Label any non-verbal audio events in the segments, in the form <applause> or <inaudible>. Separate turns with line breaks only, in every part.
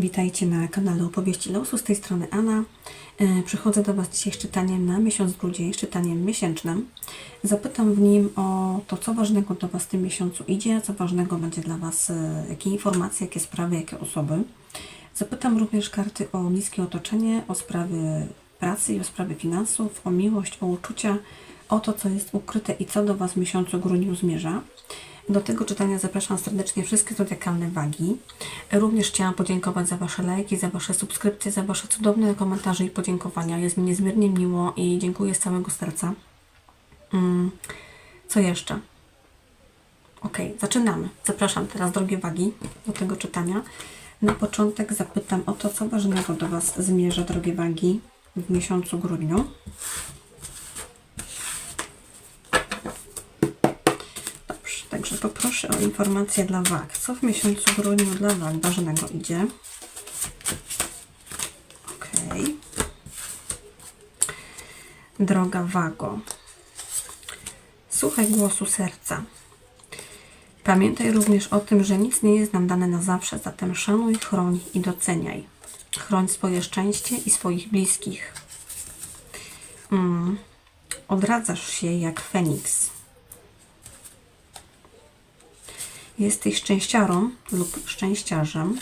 Witajcie na kanale Opowieści Losu. Z tej strony Anna. E, Przychodzę do Was dzisiaj z czytaniem na miesiąc grudzień, z czytaniem miesięcznym. Zapytam w nim o to, co ważnego do Was w tym miesiącu idzie, co ważnego będzie dla Was, e, jakie informacje, jakie sprawy, jakie osoby. Zapytam również karty o bliskie otoczenie, o sprawy pracy i o sprawy finansów, o miłość, o uczucia, o to, co jest ukryte i co do Was w miesiącu grudniu zmierza. Do tego czytania zapraszam serdecznie wszystkie zodiakalne wagi. Również chciałam podziękować za Wasze lajki, za Wasze subskrypcje, za Wasze cudowne komentarze i podziękowania. Jest mi niezmiernie miło i dziękuję z całego serca. Mm, co jeszcze? Ok, zaczynamy. Zapraszam teraz, drogie wagi, do tego czytania. Na początek zapytam o to, co ważnego do Was zmierza, drogie wagi, w miesiącu grudniu. Dobrze, także poproszę o informację dla wag. Co w miesiącu grudniu dla wag ważnego idzie? Ok. Droga wago. Słuchaj głosu serca. Pamiętaj również o tym, że nic nie jest nam dane na zawsze, zatem szanuj, chroń i doceniaj. Chroń swoje szczęście i swoich bliskich. Mm. Odradzasz się jak Feniks. Jesteś szczęściarą lub szczęściarzem.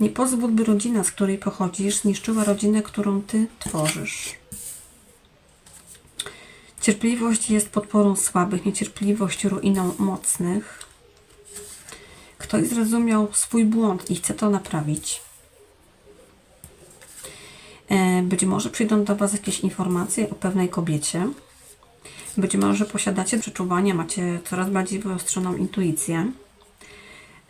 Nie pozwól, by rodzina, z której pochodzisz, zniszczyła rodzinę, którą ty tworzysz. Cierpliwość jest podporą słabych, niecierpliwość ruiną mocnych. Ktoś zrozumiał swój błąd i chce to naprawić. E, Być może przyjdą do Was jakieś informacje o pewnej kobiecie. Być może posiadacie przeczuwania, macie coraz bardziej wyostrzoną intuicję.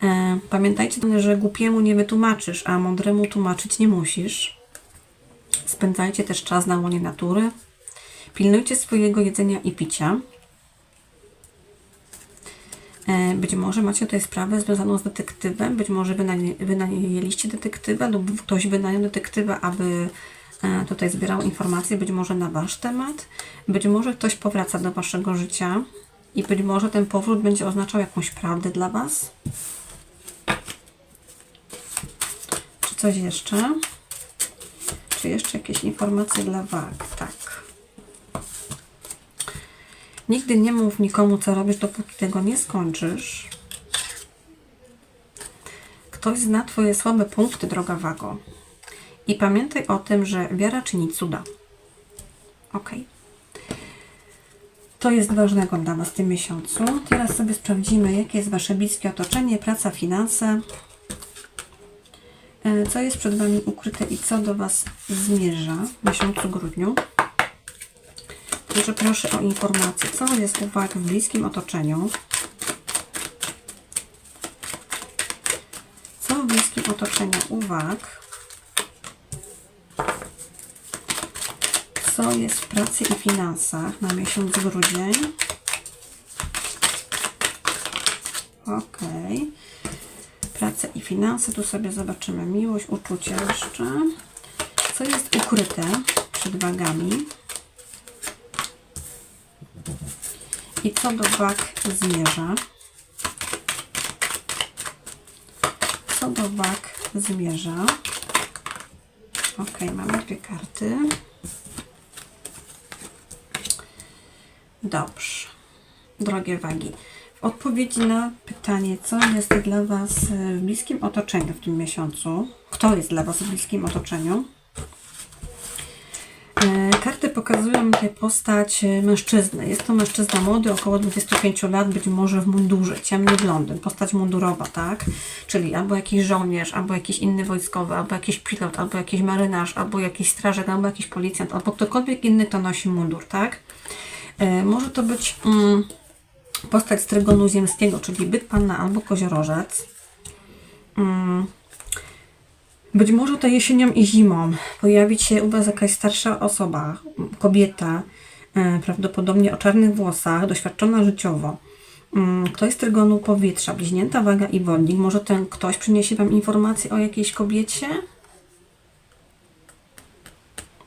E, Pamiętajcie, że głupiemu nie wytłumaczysz, a mądremu tłumaczyć nie musisz. Spędzajcie też czas na łonie natury. Pilnujcie swojego jedzenia i picia. E, Być może macie tutaj sprawę związaną z detektywem, być może wynaję- wynajęliście detektywa lub ktoś wynajął detektywa, aby tutaj zbierał informacje, być może na Wasz temat, być może ktoś powraca do Waszego życia i być może ten powrót będzie oznaczał jakąś prawdę dla Was. Czy coś jeszcze? Czy jeszcze jakieś informacje dla wag? Tak. Nigdy nie mów nikomu, co robisz, dopóki tego nie skończysz. Ktoś zna Twoje słabe punkty, droga wago. I pamiętaj o tym, że wiara czyni cuda. Ok. To jest ważnego dla Was w tym miesiącu. Teraz sobie sprawdzimy, jakie jest Wasze bliskie otoczenie, praca, finanse. E, Co jest przed Wami ukryte i co do Was zmierza w miesiącu grudniu. Proszę o informację, co jest u Wag w bliskim otoczeniu. Co w bliskim otoczeniu u Co jest w pracy i finansach na miesiąc grudzień? Ok. Praca i finanse, tu sobie zobaczymy miłość, uczucie jeszcze. Co jest ukryte przed wagami? I co do wag zmierza? Co do wag zmierza? Ok, mamy dwie karty. Dobrze. Drogie wagi. W odpowiedzi na pytanie, co jest dla Was w bliskim otoczeniu w tym miesiącu, kto jest dla Was w bliskim otoczeniu, E, Karty pokazują tutaj postać e, mężczyzny. Jest to mężczyzna młody, około 25 lat, być może w mundurze, ciemny blondyn, postać mundurowa, tak? Czyli albo jakiś żołnierz, albo jakiś inny wojskowy, albo jakiś pilot, albo jakiś marynarz, albo jakiś strażak, albo jakiś policjant, albo ktokolwiek inny, kto nosi mundur, tak? E, Może to być mm, postać z trygonu ziemskiego, czyli byt panna albo koziorożec. Mm, być może to jesienią i zimą pojawić się u Was jakaś starsza osoba, kobieta, e, prawdopodobnie o czarnych włosach, doświadczona życiowo. Mm, Ktoś z trygonu powietrza, bliźnięta waga i wodnik. Może ten ktoś przyniesie Wam informację o jakiejś kobiecie?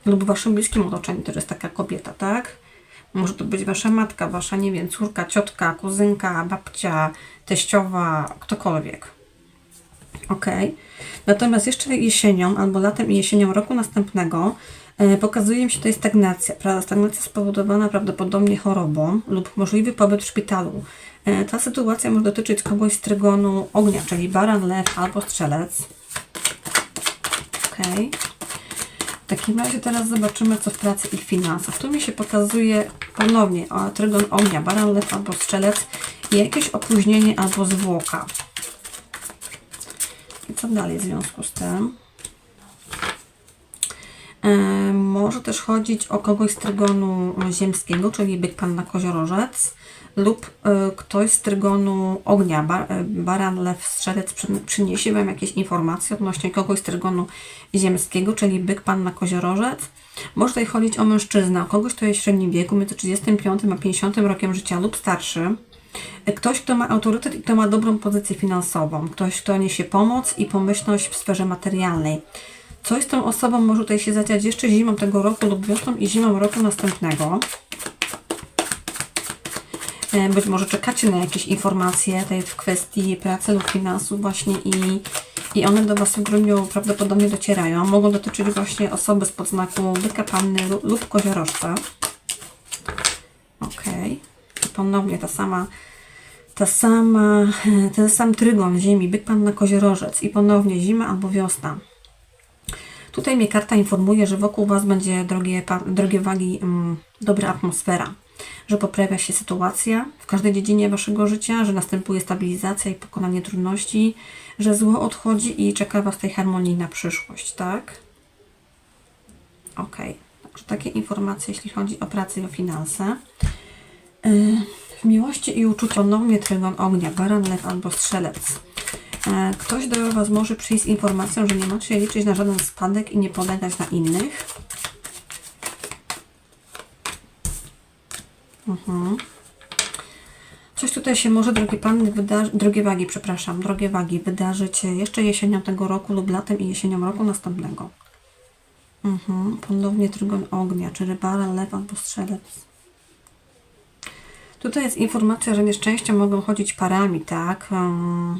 Lub Waszym bliskim otoczeniu też jest taka kobieta, tak? Może to być Wasza matka, Wasza, nie wiem, córka, ciotka, kuzynka, babcia, teściowa, ktokolwiek. Ok. Natomiast jeszcze jesienią, albo latem i jesienią roku następnego e, pokazuje mi się tutaj stagnacja. Stagnacja spowodowana prawdopodobnie chorobą lub możliwy pobyt w szpitalu. E, ta sytuacja może dotyczyć kogoś z trygonu ognia, czyli baran, lew albo strzelec. Ok. W takim razie teraz zobaczymy, co w pracy i finansach. Tu mi się pokazuje ponownie o, trygon ognia, baran, lew albo strzelec i jakieś opóźnienie albo zwłoka. I co dalej w związku z tym? E, może też chodzić o kogoś z trygonu ziemskiego, czyli byk panna koziorożec lub e, ktoś z trygonu ognia, e, baran, lew, strzelec przy, przyniesie Wam jakieś informacje odnośnie kogoś z trygonu ziemskiego, czyli byk panna koziorożec. Może tutaj chodzić o mężczyznę, o kogoś, kto jest w średnim wieku, między 35 a 50 rokiem życia lub starszy. Ktoś, kto ma autorytet i kto ma dobrą pozycję finansową. Ktoś, kto niesie pomoc i pomyślność w sferze materialnej. Coś z tą osobą może tutaj się zadziać jeszcze zimą tego roku lub wiosną i zimą roku następnego. E, Być może czekacie na jakieś informacje tutaj w kwestii pracy lub finansów właśnie i, i one do Was w grudniu prawdopodobnie docierają. Mogą dotyczyć właśnie osoby z podznaku byka panny lu- lub koziorożca. Ok. Ponownie ta sama, ta sama, ten sam trygon ziemi, byk panna koziorożec i ponownie zima albo wiosna. Tutaj mnie karta informuje, że wokół Was będzie, drogie, drogie wagi, mm, dobra atmosfera, że poprawia się sytuacja w każdej dziedzinie Waszego życia, że następuje stabilizacja i pokonanie trudności, że zło odchodzi i czeka Was tej harmonii na przyszłość, tak? Ok. Także takie informacje, jeśli chodzi o pracę i o finanse. Yy, W miłości i uczuciu ponownie trygon ognia, baran, lew albo strzelec. E, Ktoś do Was może przyjść z informacją, że nie macie liczyć na żaden spadek i nie polegać na innych. Mhm. Coś tutaj się może, drogie panny, wydarzy, drogie wagi, przepraszam, drogie wagi, wydarzyć jeszcze jesienią tego roku lub latem i jesienią roku następnego. Mhm. Ponownie trygon ognia, czy rybara, lew albo strzelec. Tutaj jest informacja, że nieszczęścia mogą chodzić parami, tak? Um,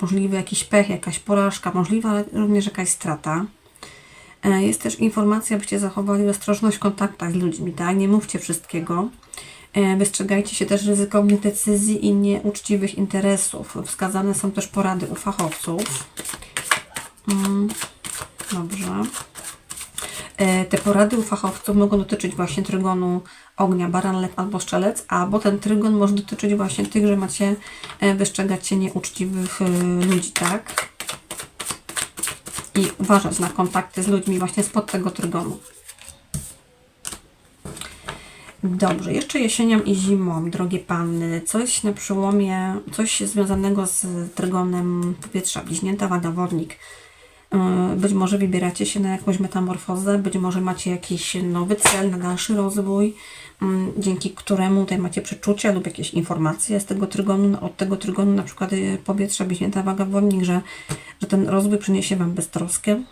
możliwy jakiś pech, jakaś porażka, możliwa również jakaś strata. E, Jest też informacja, abyście zachowali ostrożność w kontaktach z ludźmi, tak? Nie mówcie wszystkiego. E, Wystrzegajcie się też ryzykownych decyzji i nieuczciwych interesów. Wskazane są też porady u fachowców. Mm, Dobrze. E, Te porady u fachowców mogą dotyczyć właśnie trygonu ognia, baran, lew albo strzelec, albo ten trygon może dotyczyć właśnie tych, że macie e, wystrzegać się nieuczciwych ludzi, tak? I uważać na kontakty z ludźmi właśnie spod tego trygonu. Dobrze, jeszcze jesienią i zimą, drogie panny, coś na przełomie, coś związanego z trygonem powietrza, bliźnięta, wodnik. Yy, Być może wybieracie się na jakąś metamorfozę, być może macie jakiś nowy cel na dalszy rozwój, mm, dzięki któremu tutaj macie przeczucia lub jakieś informacje z tego trygonu, od tego trygonu, na przykład yy, powietrza, bliźnięta, waga, wodnik, że, że ten rozwój przyniesie Wam beztroskę,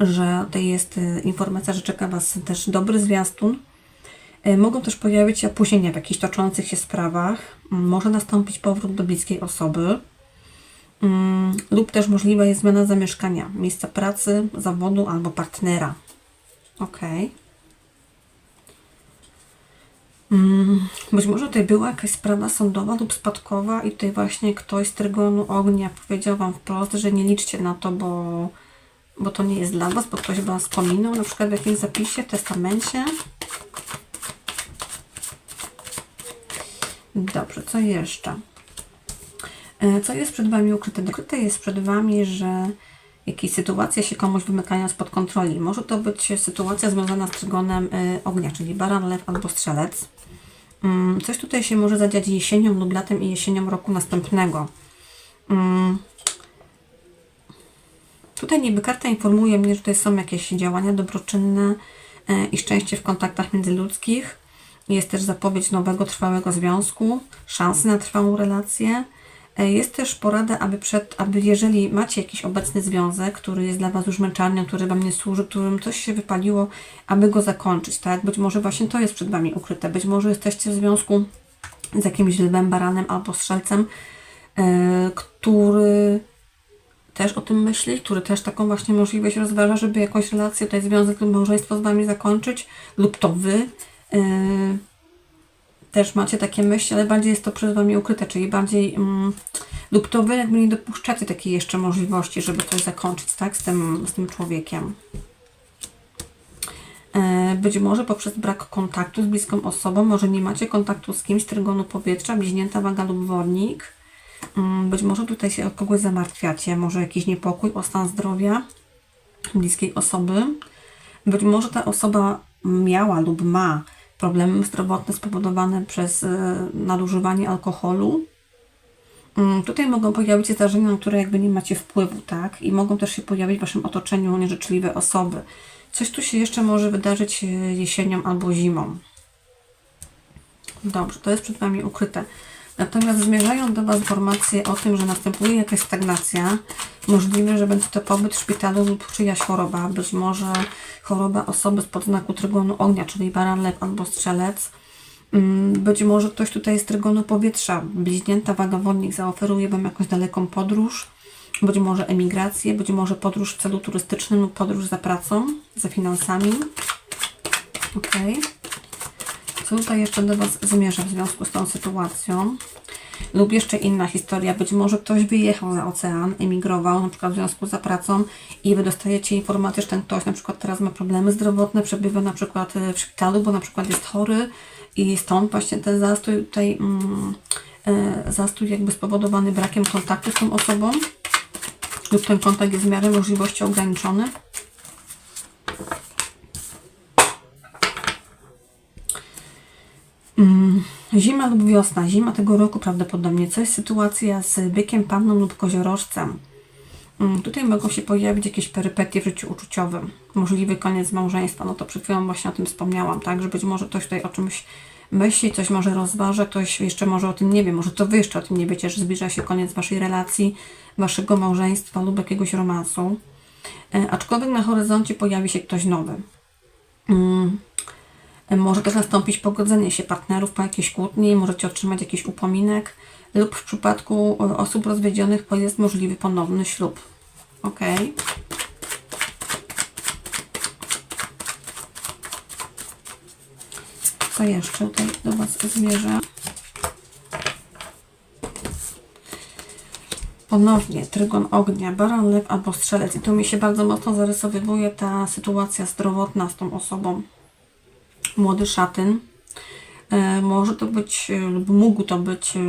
że tutaj jest yy, informacja, że czeka Was też dobry zwiastun, E, Mogą też pojawić się opóźnienia w jakichś toczących się sprawach. Mm, Może nastąpić powrót do bliskiej osoby. Mm, Lub też możliwa jest zmiana zamieszkania, miejsca pracy, zawodu albo partnera. Ok. Mm, Być może tutaj była jakaś sprawa sądowa lub spadkowa i tutaj właśnie ktoś z trygonu ognia powiedział Wam wprost, że nie liczcie na to, bo, bo to nie jest dla Was, bo ktoś Was wspominał, na przykład w jakimś zapisie, testamencie. Dobrze, co jeszcze? E, Co jest przed Wami ukryte? Ukryte jest przed Wami, że jakieś sytuacje się komuś wymykają spod kontroli. Może to być sytuacja związana z trygonem e, ognia, czyli baran, lew albo strzelec. Mm, Coś tutaj się może zadziać jesienią lub latem i jesienią roku następnego. Mm, Tutaj niby karta informuje mnie, że tutaj są jakieś działania dobroczynne e, i szczęście w kontaktach międzyludzkich. Jest też zapowiedź nowego, trwałego związku, szansy na trwałą relację. E, Jest też porada, aby, przed, aby jeżeli macie jakiś obecny związek, który jest dla Was już męczarnią, który Wam nie służy, którym coś się wypaliło, aby go zakończyć, tak? Być może właśnie to jest przed Wami ukryte. Być może jesteście w związku z jakimś lwem, baranem albo strzelcem, e, który też o tym myśli, który też taką właśnie możliwość rozważa, żeby jakąś relację, tutaj związek lub małżeństwo z Wami zakończyć, lub to Wy yy, też macie takie myśli, ale bardziej jest to przed Wami ukryte, czyli bardziej mm, lub to Wy jakby nie dopuszczacie takiej jeszcze możliwości, żeby coś zakończyć, tak, z tym, z tym człowiekiem. E, Być może poprzez brak kontaktu z bliską osobą, może nie macie kontaktu z kimś trygonu powietrza, bliźnięta waga lub wodnik. Mm, Być może tutaj się o kogoś zamartwiacie, może jakiś niepokój o stan zdrowia bliskiej osoby. Być może ta osoba miała lub ma problemy zdrowotne spowodowane przez e, nadużywanie alkoholu. Mm, Tutaj mogą pojawić się zdarzenia, na które jakby nie macie wpływu, tak? I mogą też się pojawić w Waszym otoczeniu nieżyczliwe osoby. Coś tu się jeszcze może wydarzyć e, jesienią albo zimą. Dobrze, to jest przed Wami ukryte. Natomiast zmierzają do Was informacje o tym, że następuje jakaś stagnacja. Możliwe, że będzie to pobyt w szpitalu lub czyjaś choroba. Być może choroba osoby spod znaku trygonu ognia, czyli baran, lew albo strzelec. Mm, Być może ktoś tutaj z trygonu powietrza, bliźnięta wagawodnik zaoferuje Wam jakąś daleką podróż, być może emigrację, być może podróż w celu turystycznym lub podróż za pracą, za finansami. Ok. Co tutaj jeszcze do Was zmierza w związku z tą sytuacją? Lub jeszcze inna historia, być może ktoś wyjechał za ocean, emigrował, na przykład w związku z pracą i Wy dostajecie informację, że ten ktoś na przykład teraz ma problemy zdrowotne, przebywa na przykład e, w szpitalu, bo na przykład jest chory i stąd właśnie ten zastój tutaj, mm, e, zastój jakby spowodowany brakiem kontaktu z tą osobą lub ten kontakt jest w miarę możliwości ograniczony. Zima lub wiosna, zima tego roku prawdopodobnie, coś sytuacja z bykiem, panną lub koziorożcem. Mm, Tutaj mogą się pojawić jakieś perypetie w życiu uczuciowym, możliwy koniec małżeństwa, no to przed chwilą właśnie o tym wspomniałam, tak, że być może ktoś tutaj o czymś myśli, coś może rozważa, ktoś jeszcze może o tym nie wie, może to Wy jeszcze o tym nie wiecie, że zbliża się koniec Waszej relacji, Waszego małżeństwa lub jakiegoś romansu. E, aczkolwiek na horyzoncie pojawi się ktoś nowy. Mm. Może też nastąpić pogodzenie się partnerów po jakiejś kłótni, możecie otrzymać jakiś upominek lub w przypadku e, osób rozwiedzionych jest możliwy ponowny ślub. Ok. Co jeszcze tutaj do Was zmierza? Ponownie trygon ognia, baran, lew albo strzelec. I tu mi się bardzo mocno zarysowywuje ta sytuacja zdrowotna z tą osobą młody szatyn. E, może to być, e, lub mógł to być, e,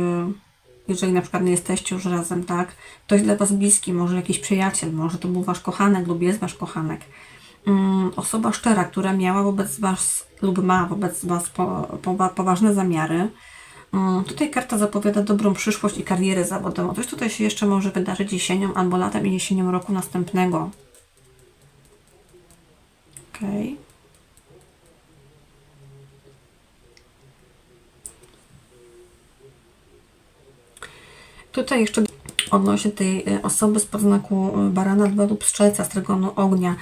jeżeli na przykład nie jesteście już razem, tak? Ktoś dla Was bliski, może jakiś przyjaciel, może to był Wasz kochanek lub jest Wasz kochanek. Mm, osoba szczera, która miała wobec Was lub ma wobec Was po, po, poważne zamiary. Mm, Tutaj karta zapowiada dobrą przyszłość i karierę zawodową. Coś tutaj się jeszcze może wydarzyć jesienią albo latem i jesienią roku następnego. Okej. Tutaj jeszcze odnośnie tej e, osoby z podznaku e, barana lwa lub strzelca z trygonu ognia.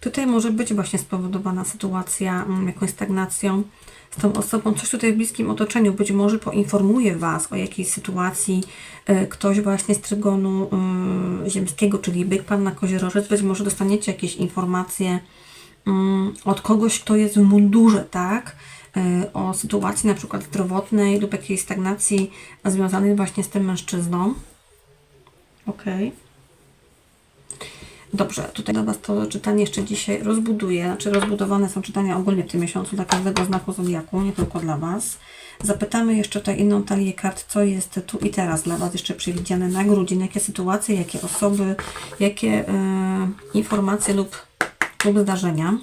Tutaj może być właśnie spowodowana sytuacja mm, jakąś stagnacją z tą osobą. Coś tutaj w bliskim otoczeniu być może poinformuje Was o jakiejś sytuacji. e, Ktoś właśnie z trygonu e, ziemskiego, czyli byk, pan na koziorożec. Być może dostaniecie jakieś informacje mm, od kogoś, kto jest w mundurze, tak? Y, o sytuacji na przykład zdrowotnej lub jakiejś stagnacji związanej właśnie z tym mężczyzną. Ok. Dobrze, tutaj do Was to czytanie jeszcze dzisiaj rozbuduję. Znaczy rozbudowane są czytania ogólnie w tym miesiącu dla każdego znaku zodiaku, nie tylko dla Was. Zapytamy jeszcze tutaj inną talię kart, co jest tu i teraz dla Was jeszcze przewidziane na grudzień, jakie sytuacje, jakie osoby, jakie y, informacje lub, lub zdarzenia.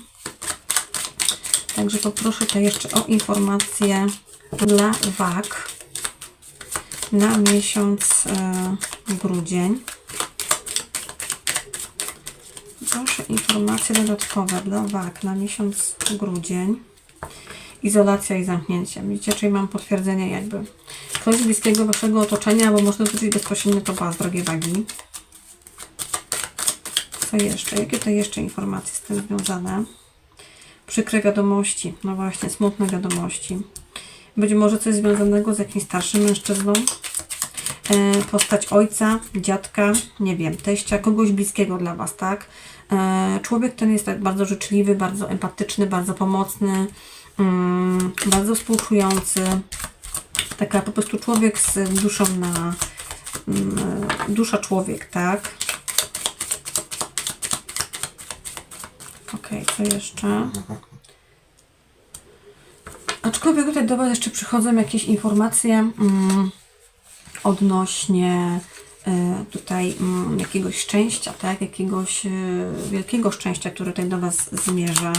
Także poproszę tutaj jeszcze o informacje dla wag na miesiąc e, grudzień. Proszę informacje dodatkowe dla wag na miesiąc grudzień. Izolacja i zamknięcie. Widzicie, czyli mam potwierdzenie jakby ktoś z bliskiego Waszego otoczenia, bo może dotyczyć bezpośrednio to Was, drogie wagi. Co jeszcze? Jakie tutaj jeszcze informacje z tym związane? Przykre wiadomości, no właśnie, smutne wiadomości. Być może coś związanego z jakimś starszym mężczyzną. e, postać ojca, dziadka, nie wiem, teścia, kogoś bliskiego dla Was, tak? E, człowiek ten jest tak bardzo życzliwy, bardzo empatyczny, bardzo pomocny, mm, bardzo współczujący. Taka po prostu człowiek z duszą na... mm, Dusza człowiek, tak? Okej, co jeszcze? Aczkolwiek tutaj do Was jeszcze przychodzą jakieś informacje mm, odnośnie e, tutaj mm, jakiegoś szczęścia, tak? Jakiegoś e, wielkiego szczęścia, które tutaj do Was zmierza.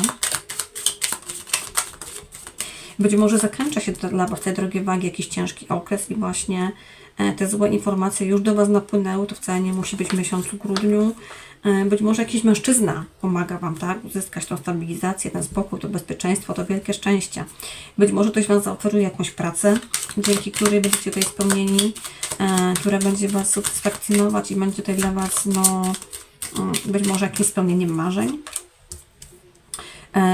Być może zakończa się dla Was tej drogie wagi jakiś ciężki okres i właśnie e, te złe informacje już do Was napłynęły. To wcale nie musi być miesiącu grudniu. E, Być może jakiś mężczyzna pomaga Wam, tak? Uzyskać tą stabilizację, ten spokój, to bezpieczeństwo, to wielkie szczęście. Być może ktoś Wam zaoferuje jakąś pracę, dzięki której będziecie tutaj spełnieni, e, która będzie Was satysfakcjonować i będzie tutaj dla Was, no, mm, być może jakimś spełnieniem marzeń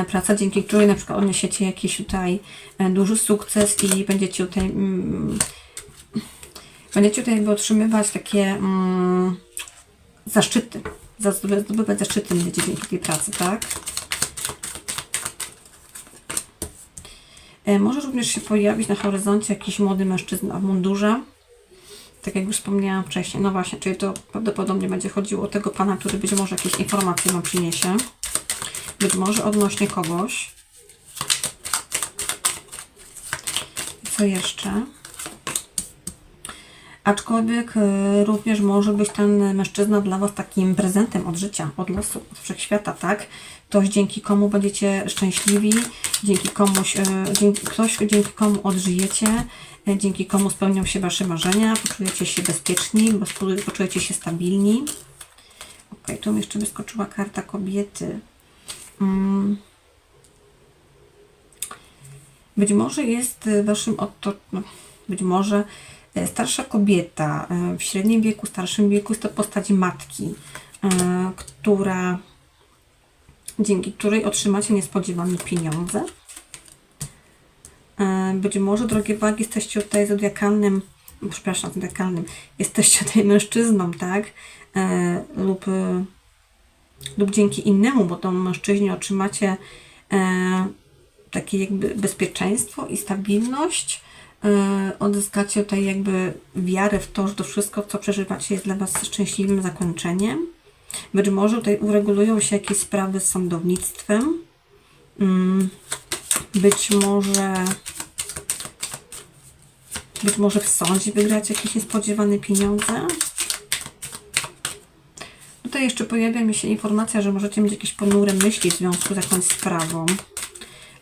praca, dzięki której na przykład odniesiecie jakiś tutaj e, duży sukces i będziecie tutaj mm, będziecie tutaj otrzymywać takie mm, zaszczyty. Za- zdoby- Zdobywać zaszczyty będziecie dzięki tej pracy, tak? E, Może również się pojawić na horyzoncie jakiś młody mężczyzna w mundurze. Tak jak już wspomniałam wcześniej. No właśnie, czyli to prawdopodobnie będzie chodziło o tego pana, który być może jakieś informacje Wam przyniesie być może odnośnie kogoś. Co jeszcze? Aczkolwiek y, również może być ten mężczyzna dla Was takim prezentem od życia, od losu, od wszechświata, tak? Ktoś, dzięki komu będziecie szczęśliwi, dzięki komuś, y, dzięki, ktoś, dzięki komu odżyjecie, y, dzięki komu spełnią się Wasze marzenia, poczujecie się bezpieczni, poczujecie się stabilni. Ok, tu mi jeszcze wyskoczyła karta kobiety. Mm. Być może jest y, waszym oto, no, być może y, starsza kobieta y, w średnim wieku, starszym wieku jest to postać matki, która dzięki której otrzymacie niespodziewane pieniądze. Być może, drogie wagi, jesteście tutaj zodiakalnym, przepraszam, zodiakalnym, jesteście tutaj mężczyzną, tak? Lub lub dzięki innemu, bo to mężczyźnie otrzymacie e, takie jakby bezpieczeństwo i stabilność, e, odzyskacie tutaj jakby wiarę w to, że to wszystko, co przeżywacie jest dla Was szczęśliwym zakończeniem. Być może tutaj uregulują się jakieś sprawy z sądownictwem. Mm, Być może być może w sądzie wygrać jakieś niespodziewane pieniądze. Tutaj jeszcze pojawia mi się informacja, że możecie mieć jakieś ponure myśli w związku z jakąś sprawą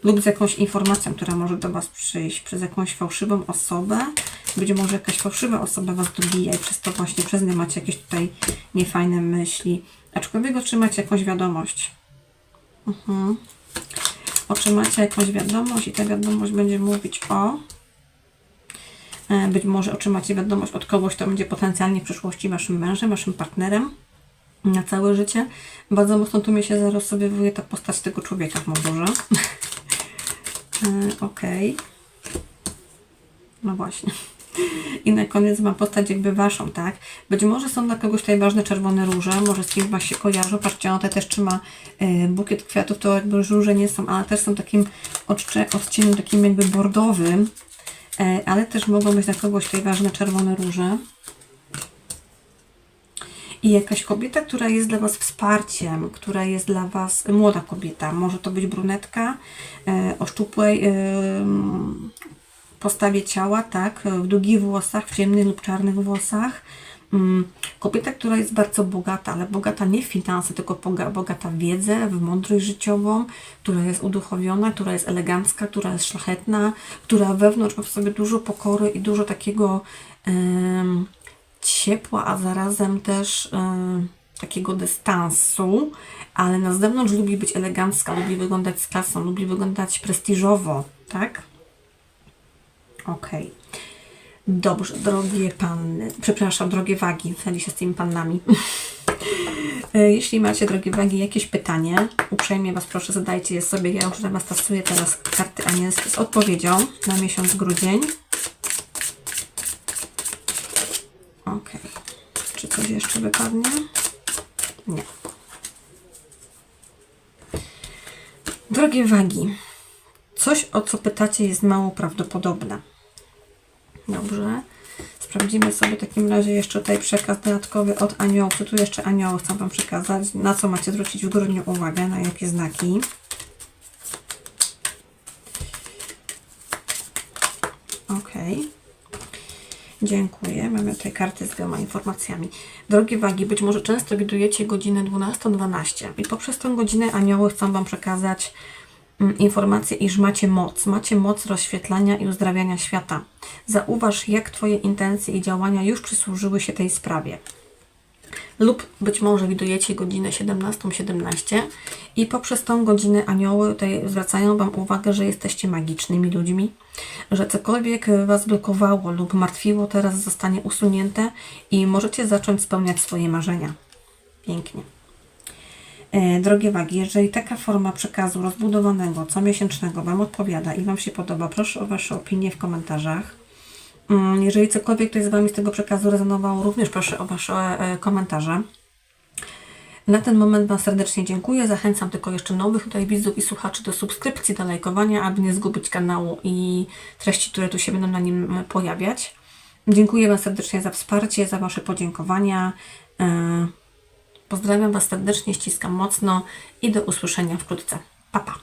lub z jakąś informacją, która może do Was przyjść przez jakąś fałszywą osobę. Być może jakaś fałszywa osoba Was dobija i przez to właśnie przez nie macie jakieś tutaj niefajne myśli. Aczkolwiek otrzymacie jakąś wiadomość. Mhm. Otrzymacie jakąś wiadomość i ta wiadomość będzie mówić o e, być może otrzymacie wiadomość od kogoś, kto będzie potencjalnie w przyszłości Waszym mężem, Waszym partnerem na całe życie. Bardzo mocno tu mi się zarysowuje ta postać tego człowieka w mundurze. <laughs> E, Okej. No właśnie. I na koniec mam postać jakby waszą, tak? Być może są dla kogoś tutaj ważne czerwone róże, może z kimś was się kojarzą. Patrzcie, ona też trzyma e, bukiet kwiatów, to jakby róże nie są, ale też są takim odcieniem takim jakby bordowym, e, ale też mogą być dla kogoś tutaj ważne czerwone róże i jakaś kobieta, która jest dla Was wsparciem, która jest dla Was, młoda kobieta, może to być brunetka e, o szczupłej e, postawie ciała, tak, w długich włosach, w ciemnych lub czarnych włosach. Mm, Kobieta, która jest bardzo bogata, ale bogata nie w finanse, tylko boga- bogata w wiedzę, w mądrość życiową, która jest uduchowiona, która jest elegancka, która jest szlachetna, która wewnątrz ma w sobie dużo pokory i dużo takiego ciepła, a zarazem też em, takiego dystansu, ale na zewnątrz lubi być elegancka, lubi wyglądać z klasą, lubi wyglądać prestiżowo, tak? Okej. Dobrze, drogie panny, przepraszam, drogie wagi, myli się z tymi pannami. <laughs> E, Jeśli macie, drogie wagi, jakieś pytanie, uprzejmie Was proszę, zadajcie je sobie. Ja już dla Was tasuję teraz karty anielskie z odpowiedzią na miesiąc grudzień. Coś jeszcze wypadnie? Nie. Drogie wagi, coś o co pytacie jest mało prawdopodobne. Dobrze. Sprawdzimy sobie w takim razie jeszcze tutaj przekaz dodatkowy od aniołów. Tu jeszcze anioły chcą Wam przekazać? Na co macie zwrócić w grudniu uwagę? Na jakie znaki? Ok. Dziękuję. Mamy tutaj karty z wieloma informacjami. Drogie wagi, być może często widujecie godzinę 12.12 i poprzez tę godzinę anioły chcą Wam przekazać mm, informację, iż macie moc. Macie moc rozświetlania i uzdrawiania świata. Zauważ, jak Twoje intencje i działania już przysłużyły się tej sprawie. Lub być może widujecie godzinę 17.17 i poprzez tą godzinę anioły tutaj zwracają Wam uwagę, że jesteście magicznymi ludźmi, że cokolwiek Was blokowało lub martwiło, teraz zostanie usunięte i możecie zacząć spełniać swoje marzenia. Pięknie. E, Drogie wagi, jeżeli taka forma przekazu rozbudowanego, comiesięcznego Wam odpowiada i Wam się podoba, proszę o Wasze opinie w komentarzach. Mm, Jeżeli cokolwiek tutaj z Wami z tego przekazu rezonowało, również proszę o Wasze e, komentarze. Na ten moment Wam serdecznie dziękuję. Zachęcam tylko jeszcze nowych tutaj widzów i słuchaczy do subskrypcji, do lajkowania, aby nie zgubić kanału i treści, które tu się będą na nim e, pojawiać. Dziękuję Wam serdecznie za wsparcie, za Wasze podziękowania. E, Pozdrawiam Was serdecznie, ściskam mocno i do usłyszenia wkrótce. Pa, pa.